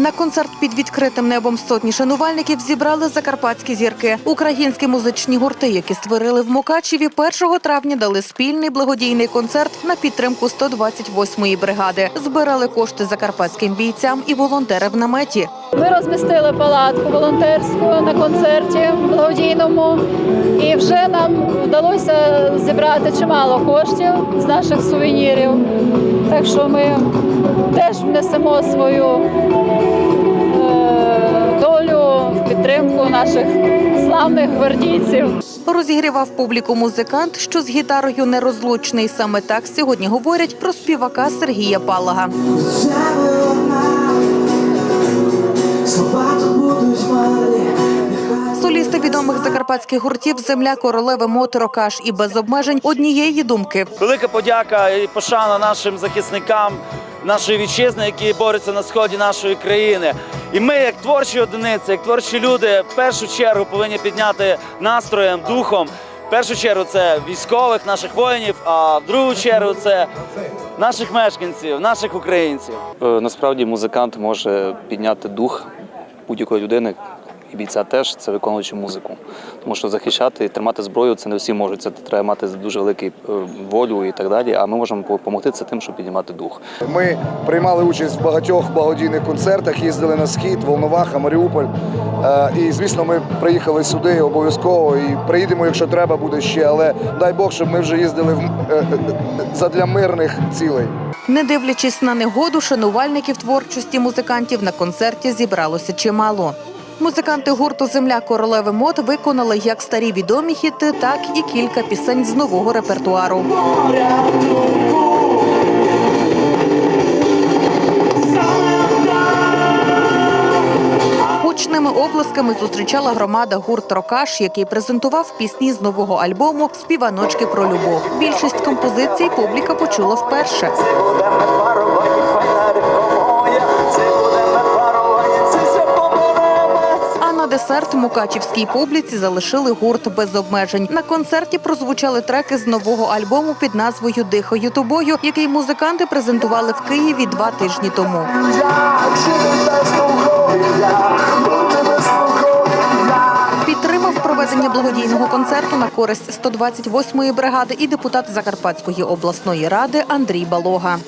На концерт під відкритим небом сотні шанувальників зібрали закарпатські зірки. Українські музичні гурти, які створили в Мукачеві, 1 травня дали спільний благодійний концерт на підтримку 128-ї бригади. Збирали кошти закарпатським бійцям і волонтери в наметі. Ми розмістили палатку волонтерську на концерті благодійному, і вже нам вдалося зібрати чимало коштів з наших сувенірів. Так що ми теж внесемо свою наших славних гвардійців. Розігрівав публіку музикант, що з гітарою нерозлучний. Саме так сьогодні говорять про співака Сергія Палага. Відомих закарпатських гуртів Земля, королеви, моторокаш і без обмежень однієї думки. Велика подяка і пошана нашим захисникам нашої вітчизни, які борються на сході нашої країни. І ми, як творчі одиниці, як творчі люди, в першу чергу повинні підняти настроєм, духом. В першу чергу це військових наших воїнів, а в другу чергу це наших мешканців, наших українців. Е, Насправді музикант може підняти дух будь-якої людини, і бійця теж це виконуючи музику. Тому що захищати і тримати зброю це не всі можуть. Це треба мати дуже велику волю і так далі. А ми можемо допомогти це тим, щоб піднімати дух. Ми приймали участь в багатьох благодійних концертах, їздили на схід, Волноваха, Маріуполь. Е, І звісно, ми приїхали сюди обов'язково і приїдемо, якщо треба буде ще. Але дай Бог, щоб ми вже їздили в е, е, задля мирних цілей. Не дивлячись на негоду, шанувальників творчості музикантів на концерті зібралося чимало. Музиканти гурту Земля королеви мод виконали як старі відомі хіти, так і кілька пісень з нового репертуару. Гучними облисками зустрічала громада гурт Рокаш, який презентував пісні з нового альбому Співаночки про любов. Більшість композицій публіка почула вперше. Десерт мукачівській публіці залишили гурт без обмежень. На концерті прозвучали треки з нового альбому під назвою Дихаю тобою, який музиканти презентували в Києві два тижні тому. Підтримав проведення благодійного концерту на користь 128-ї бригади і депутат Закарпатської обласної ради Андрій Балога.